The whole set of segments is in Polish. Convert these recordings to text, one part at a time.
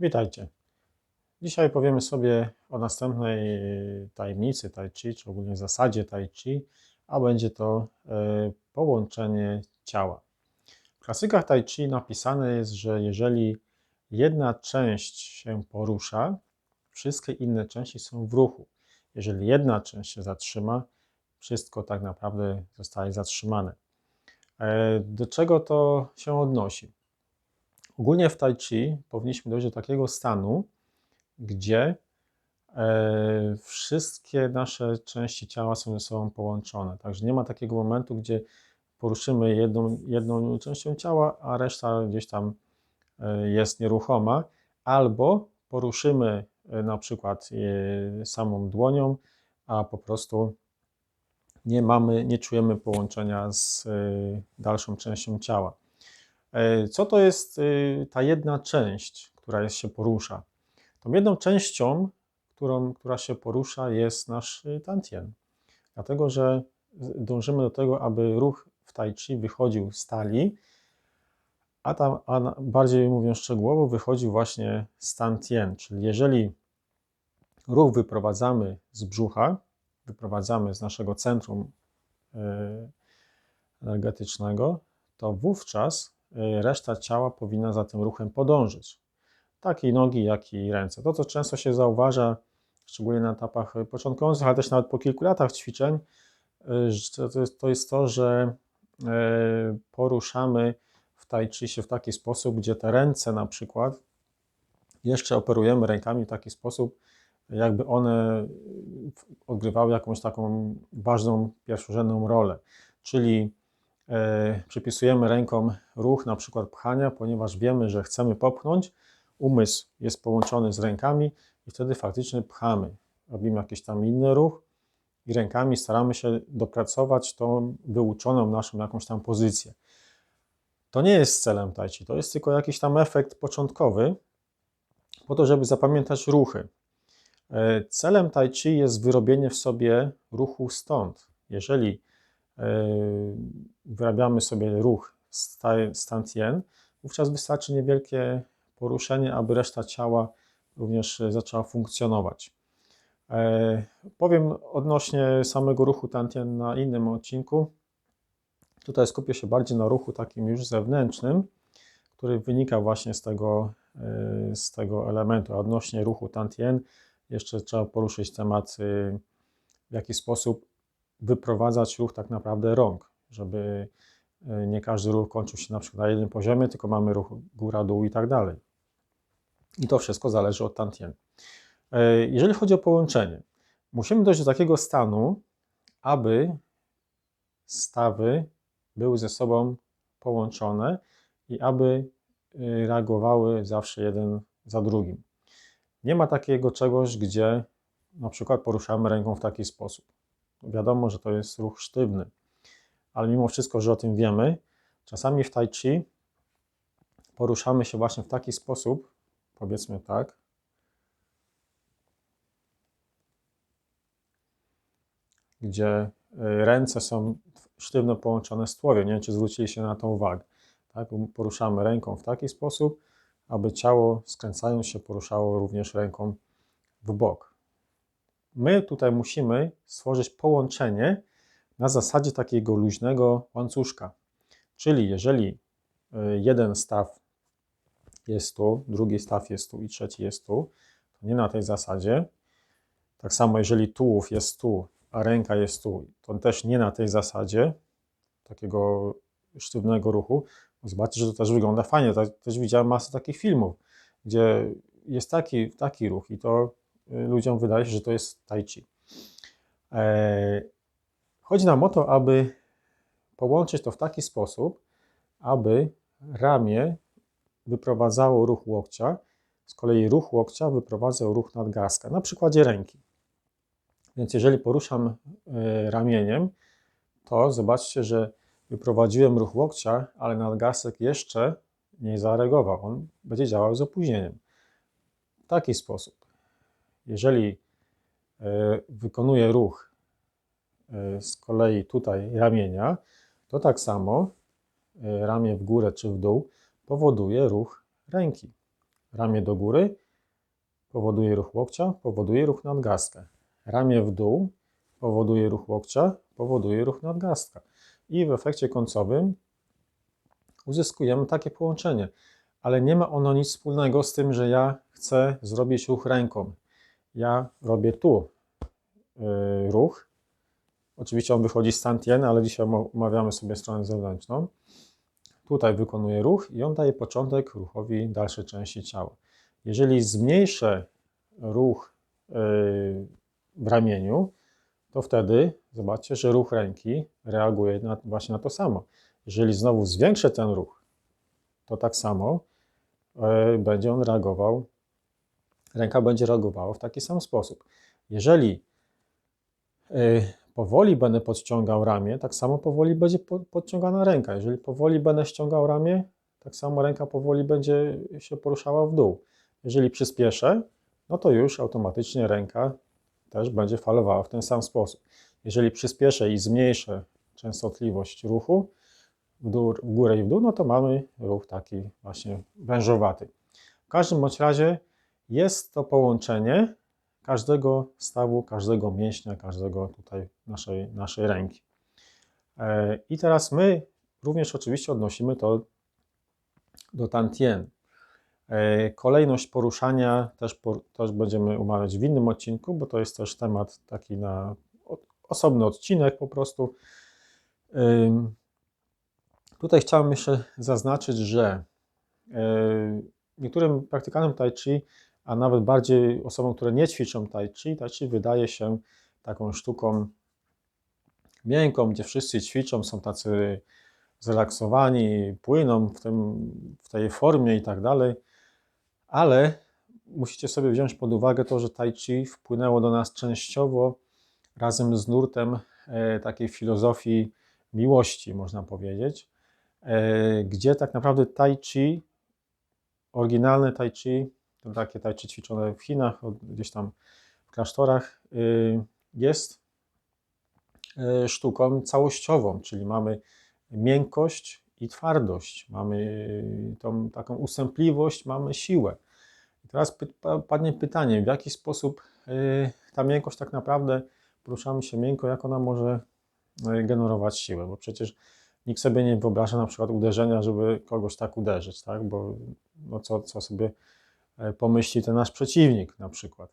Witajcie. Dzisiaj powiemy sobie o następnej tajemnicy Tai Chi, czy ogólnie zasadzie Tai Chi, a będzie to e, połączenie ciała. W klasykach Tai Chi napisane jest, że jeżeli jedna część się porusza, wszystkie inne części są w ruchu. Jeżeli jedna część się zatrzyma, wszystko tak naprawdę zostaje zatrzymane. E, do czego to się odnosi? Ogólnie w Tai Chi powinniśmy dojść do takiego stanu, gdzie e, wszystkie nasze części ciała są ze sobą połączone. Także nie ma takiego momentu, gdzie poruszymy jedną, jedną częścią ciała, a reszta gdzieś tam e, jest nieruchoma, albo poruszymy e, na przykład samą dłonią, a po prostu nie mamy, nie czujemy połączenia z dalszą częścią ciała. E, co to jest y, ta jedna część, która jest, się porusza? Tą jedną częścią, którą, która się porusza, jest nasz y, tantien. Dlatego, że dążymy do tego, aby ruch w tai chi wychodził z talii, a, tam, a bardziej mówiąc szczegółowo, wychodził właśnie z tantien. Czyli jeżeli ruch wyprowadzamy z brzucha, wyprowadzamy z naszego centrum y, energetycznego, to wówczas reszta ciała powinna za tym ruchem podążyć. Tak i nogi, jak i ręce. To, co często się zauważa, szczególnie na etapach początkujących, ale też nawet po kilku latach ćwiczeń, y, to jest to, że y, poruszamy w tai chi się w taki sposób, gdzie te ręce na przykład jeszcze operujemy rękami w taki sposób, jakby one odgrywały jakąś taką ważną, pierwszorzędną rolę. Czyli przypisujemy ręką ruch, na przykład pchania, ponieważ wiemy, że chcemy popchnąć, umysł jest połączony z rękami i wtedy faktycznie pchamy. Robimy jakiś tam inny ruch i rękami staramy się dopracować tą wyuczoną naszą jakąś tam pozycję. To nie jest celem tai chi, to jest tylko jakiś tam efekt początkowy, po to, żeby zapamiętać ruchy. E, celem tai chi jest wyrobienie w sobie ruchu stąd. Jeżeli wyrabiamy sobie ruch stand yen, wówczas wystarczy niewielkie poruszenie, aby reszta ciała również zaczęła funkcjonować. E, powiem odnośnie samego ruchu tantien na innym odcinku. Tutaj skupię się bardziej na ruchu takim już zewnętrznym, który wynika właśnie z tego, e, z tego elementu. A odnośnie ruchu tantien jeszcze trzeba poruszyć temat, e, w jaki sposób wyprowadzać ruch tak naprawdę rąk, żeby e, nie każdy ruch kończył się na przykład na jednym poziomie, tylko mamy ruch góra-dół i tak dalej. I to wszystko zależy od tantien. E, jeżeli chodzi o połączenie, musimy dojść do takiego stanu, aby stawy były ze sobą połączone i aby e, reagowały zawsze jeden za drugim. Nie ma takiego czegoś, gdzie na przykład poruszamy ręką w taki sposób. Wiadomo, że to jest ruch sztywny, ale mimo wszystko, że o tym wiemy, czasami w tai chi poruszamy się właśnie w taki sposób, powiedzmy tak, gdzie y, ręce są sztywno połączone z tułowiem. Nie wiem, czy zwróciliście na to uwagę. Tak? Poruszamy ręką w taki sposób, aby ciało skręcając się poruszało również ręką w bok my tutaj musimy stworzyć połączenie na zasadzie takiego luźnego łańcuszka. Czyli jeżeli y, jeden staw jest tu, drugi staw jest tu i trzeci jest tu, to nie na tej zasadzie. Tak samo jeżeli tułów jest tu, a ręka jest tu, to też nie na tej zasadzie takiego sztywnego ruchu. Zobaczcie, że to też wygląda fajnie. Też widziałem masę takich filmów, gdzie jest taki, taki ruch i to ludziom wydaje się, że to jest tai chi. E, chodzi nam o to, aby połączyć to w taki sposób, aby ramię wyprowadzało ruch łokcia, z kolei ruch łokcia wyprowadzał ruch nadgarstka, na przykładzie ręki. Więc jeżeli poruszam e, ramieniem, to zobaczcie, że wyprowadziłem ruch łokcia, ale nadgarstek jeszcze nie zareagował. On będzie działał z opóźnieniem. W taki sposób. Jeżeli e, wykonuję ruch e, z kolei tutaj ramienia, to tak samo e, ramię w górę czy w dół powoduje ruch ręki. ramię do góry powoduje ruch łokcia, powoduje ruch nadgarstka. Ramię w dół powoduje ruch łokcia, powoduje ruch nadgarstka. I w efekcie końcowym uzyskujemy takie połączenie. Ale nie ma ono nic wspólnego z tym, że ja chcę zrobić ruch ręką. Ja robię tu yy, ruch. Oczywiście on wychodzi z Tantien, ale dzisiaj omawiamy sobie stronę zewnętrzną. Tutaj wykonuję ruch i on daje początek ruchowi dalszej części ciała. Jeżeli zmniejszę ruch yy, w ramieniu, to wtedy zobaczcie, że ruch ręki reaguje na, właśnie na to samo. Jeżeli znowu zwiększę ten ruch, to tak samo yy, będzie on reagował, ręka będzie reagowała w taki sam sposób. Jeżeli yy, powoli będę podciągał ramię, tak samo powoli będzie podciągana ręka. Jeżeli powoli będę ściągał ramię, tak samo ręka powoli będzie się poruszała w dół. Jeżeli przyspieszę, no to już automatycznie ręka też będzie falowała w ten sam sposób. Jeżeli przyspieszę i zmniejszę częstotliwość ruchu w, dół, w górę i w dół, no to mamy ruch taki właśnie wężowaty. W każdym bądź razie jest to połączenie każdego stawu, każdego mięśnia, każdego tutaj naszej, naszej ręki. E, I teraz my również oczywiście odnosimy to do tantien. E, kolejność poruszania też, też będziemy umawiać w innym odcinku, bo to jest też temat taki na osobny odcinek po prostu. Tutaj chciałem jeszcze zaznaczyć, że e, niektórym praktykantem tai chi, a nawet bardziej osobom, które nie ćwiczą tai chi, tai chi wydaje się taką sztuką miękką, gdzie wszyscy ćwiczą, są tacy zrelaksowani, płyną w, tym, w tej formie i tak dalej. Ale musicie sobie wziąć pod uwagę to, że Tai Chi wpłynęło do nas częściowo razem z nurtem e, takiej filozofii miłości, można powiedzieć, e, gdzie tak naprawdę Tai Chi, oryginalne Tai Chi, takie Tai ćwiczone w Chinach, gdzieś tam w klasztorach, e, jest sztuką całościową, czyli mamy miękkość, i twardość, mamy tą taką ustępliwość, mamy siłę. Teraz padnie pytanie, w jaki sposób y, ta miękkość tak naprawdę, poruszamy się miękko, jak ona może y, generować siłę, bo przecież nikt sobie nie wyobraża na przykład uderzenia, żeby kogoś tak uderzyć, tak? bo no co, co sobie y, pomyśli ten nasz przeciwnik na przykład.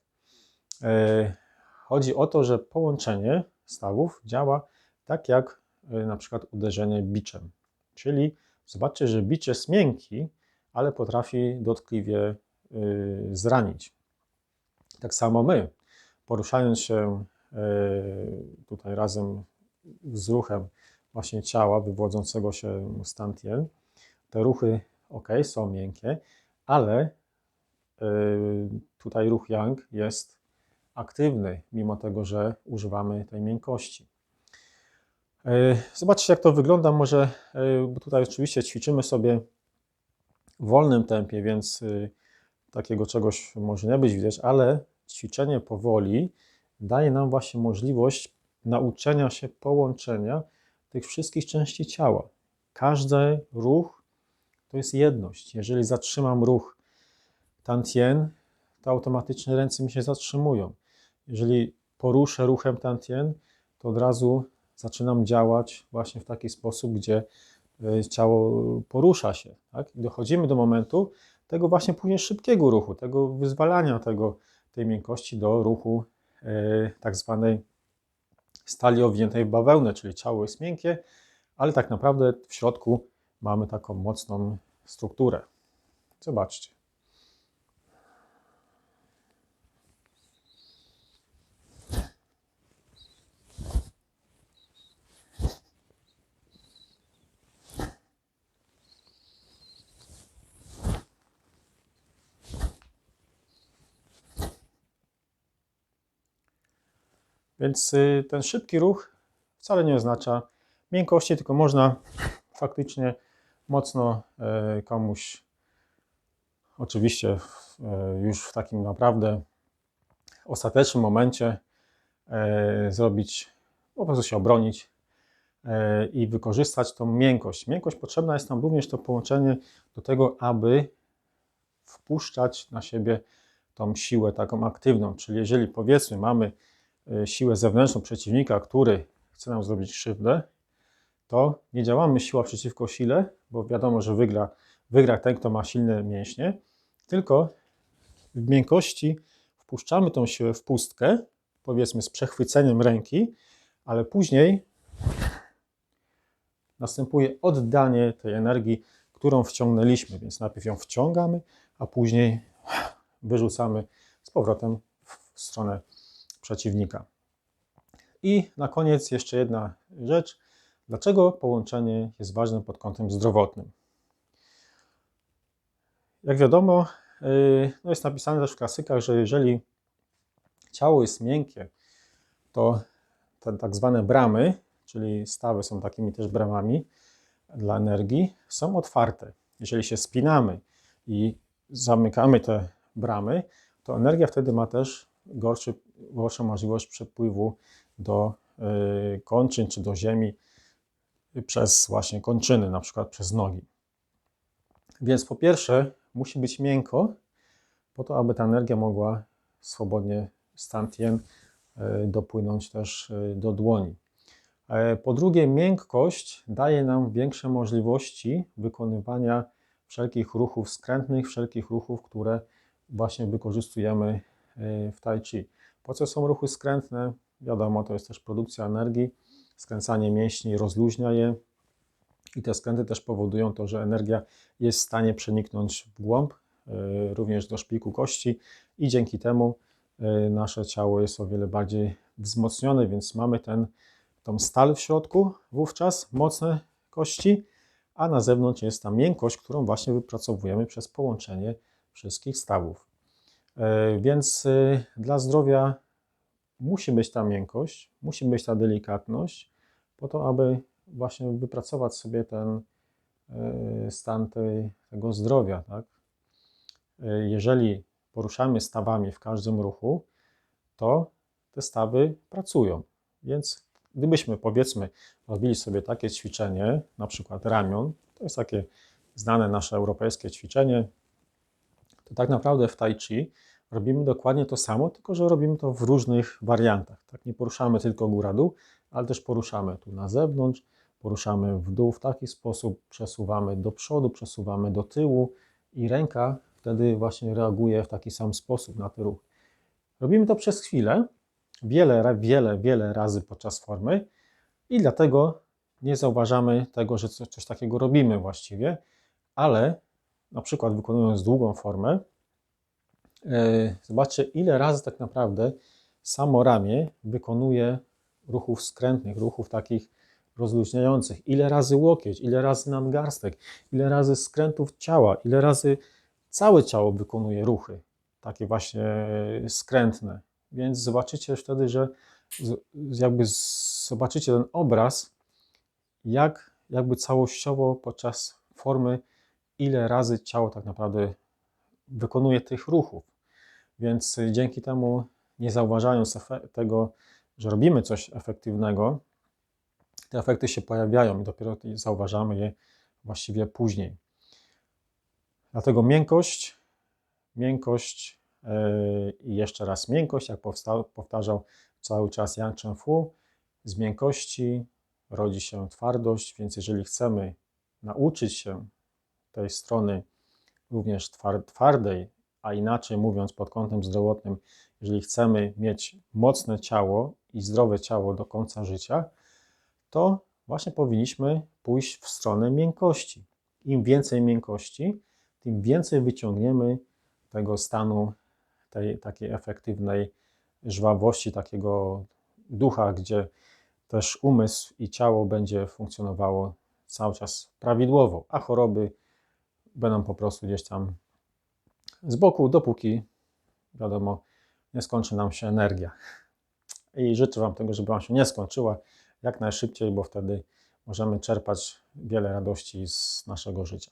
Chodzi o to, że połączenie stawów działa tak jak na przykład uderzenie biczem. Czyli zobaczcie, że bicz jest miękki, ale potrafi dotkliwie zranić. Tak samo my, poruszając się tutaj razem z ruchem właśnie ciała wywodzącego się z tantien, te ruchy ok, są miękkie, ale tutaj ruch yang jest aktywny, mimo tego, że używamy tej miękkości. E, zobaczcie, jak to wygląda. Może, e, bo tutaj oczywiście ćwiczymy sobie w wolnym tempie, więc takiego czegoś może nie być widać, ale ćwiczenie powoli daje nam właśnie możliwość nauczenia się połączenia tych wszystkich części ciała. Każdy ruch to jest jedność. Jeżeli zatrzymam ruch tantien, to automatycznie ręce mi się zatrzymują. Jeżeli poruszę ruchem tantien, to od razu zaczynam działać właśnie w taki sposób, gdzie e, ciało porusza się. Tak? I dochodzimy do momentu tego właśnie później szybkiego ruchu, tego wyzwalania tego, tej miękkości do ruchu e, tak zwanej stali owiniętej w bawełnę, czyli ciało jest miękkie, ale tak naprawdę w środku mamy taką mocną strukturę. Zobaczcie. Więc y, ten szybki ruch wcale nie oznacza miękkości, tylko można faktycznie mocno e, komuś, oczywiście e, już w takim naprawdę ostatecznym momencie e, zrobić, po prostu się obronić i wykorzystać tą miękkość. Miękkość potrzebna jest nam również to połączenie do tego, aby wpuszczać na siebie tą siłę taką aktywną. Czyli jeżeli powiedzmy mamy siłę zewnętrzną przeciwnika, który chce nam zrobić krzywdę, to nie działamy siła przeciwko sile, bo wiadomo, że wygra, wygra ten, kto ma silne mięśnie, tylko w miękkości wpuszczamy tą siłę w pustkę, powiedzmy z przechwyceniem ręki, ale później następuje oddanie tej energii, którą wciągnęliśmy, więc najpierw ją wciągamy, a później wyrzucamy z powrotem w stronę przeciwnika. I na koniec jeszcze jedna rzecz. Dlaczego połączenie jest ważne pod kątem zdrowotnym? Jak wiadomo, yy, no jest napisane też w klasykach, że jeżeli ciało jest miękkie, to te tak zwane bramy, czyli stawy są takimi też bramami dla energii, są otwarte. Jeżeli się spinamy i zamykamy te bramy, to energia wtedy ma też gorszy, gorszą możliwość przepływu do y, kończyn czy do ziemi przez właśnie kończyny, na przykład przez nogi. Więc po pierwsze musi być miękko, po to, aby ta energia mogła swobodnie stantien y, dopłynąć też y, do dłoni. E, po drugie, miękkość daje nam większe możliwości wykonywania wszelkich ruchów skrętnych, wszelkich ruchów, które właśnie wykorzystujemy w Tai Chi. Po co są ruchy skrętne? Wiadomo, to jest też produkcja energii, skręcanie mięśni rozluźnia je i te skręty też powodują to, że energia jest w stanie przeniknąć w głąb, e, również do szpiku kości i dzięki temu nasze ciało jest o wiele bardziej wzmocnione, więc mamy ten tą stal w środku, wówczas mocne kości, a na zewnątrz jest ta miękkość, którą właśnie wypracowujemy przez połączenie wszystkich stawów. E, więc e, dla zdrowia musi być ta miękkość, musi być ta delikatność, po to, aby właśnie wypracować sobie ten e, stan tej, tego zdrowia. Tak? Jeżeli poruszamy stawami w każdym ruchu, to te stawy pracują. Więc Gdybyśmy powiedzmy robili sobie takie ćwiczenie, na przykład ramion, to jest takie znane nasze europejskie ćwiczenie, to tak naprawdę w tai chi robimy dokładnie to samo, tylko że robimy to w różnych wariantach. Tak nie poruszamy tylko góra-dół, ale też poruszamy tu na zewnątrz, poruszamy w dół w taki sposób, przesuwamy do przodu, przesuwamy do tyłu i ręka wtedy właśnie reaguje w taki sam sposób na ten ruch. Robimy to przez chwilę, wiele, wiele, wiele razy podczas formy i dlatego nie zauważamy tego, że coś, coś takiego robimy właściwie, ale na przykład wykonując długą formę, zobaczcie ile razy tak naprawdę samo ramię wykonuje ruchów skrętnych, ruchów takich rozluźniających, ile razy łokieć, ile razy nadgarstek, ile razy skrętów ciała, ile razy całe ciało wykonuje ruchy, takie właśnie skrętne. Więc zobaczycie wtedy, że jakby zobaczycie ten obraz, jak jakby całościowo podczas formy, ile razy ciało tak naprawdę wykonuje tych ruchów. Więc dzięki temu, nie zauważając tego, że robimy coś efektywnego, te efekty się pojawiają i dopiero zauważamy je właściwie później. Dlatego miękkość, miękkość i jeszcze raz miękkość, jak powtarzał cały czas Yang Chen Fu, z miękkości rodzi się twardość, więc jeżeli chcemy nauczyć się tej strony również twardej, a inaczej mówiąc pod kątem zdrowotnym, jeżeli chcemy mieć mocne ciało i zdrowe ciało do końca życia, to właśnie powinniśmy pójść w stronę miękkości. Im więcej miękkości, tym więcej wyciągniemy tego stanu tej takiej efektywnej żwawości, takiego ducha, gdzie też umysł i ciało będzie funkcjonowało cały czas prawidłowo, a choroby będą po prostu gdzieś tam z boku, dopóki wiadomo, nie skończy nam się energia. I życzę Wam tego, żeby Wam się nie skończyła jak najszybciej, bo wtedy możemy czerpać wiele radości z naszego życia.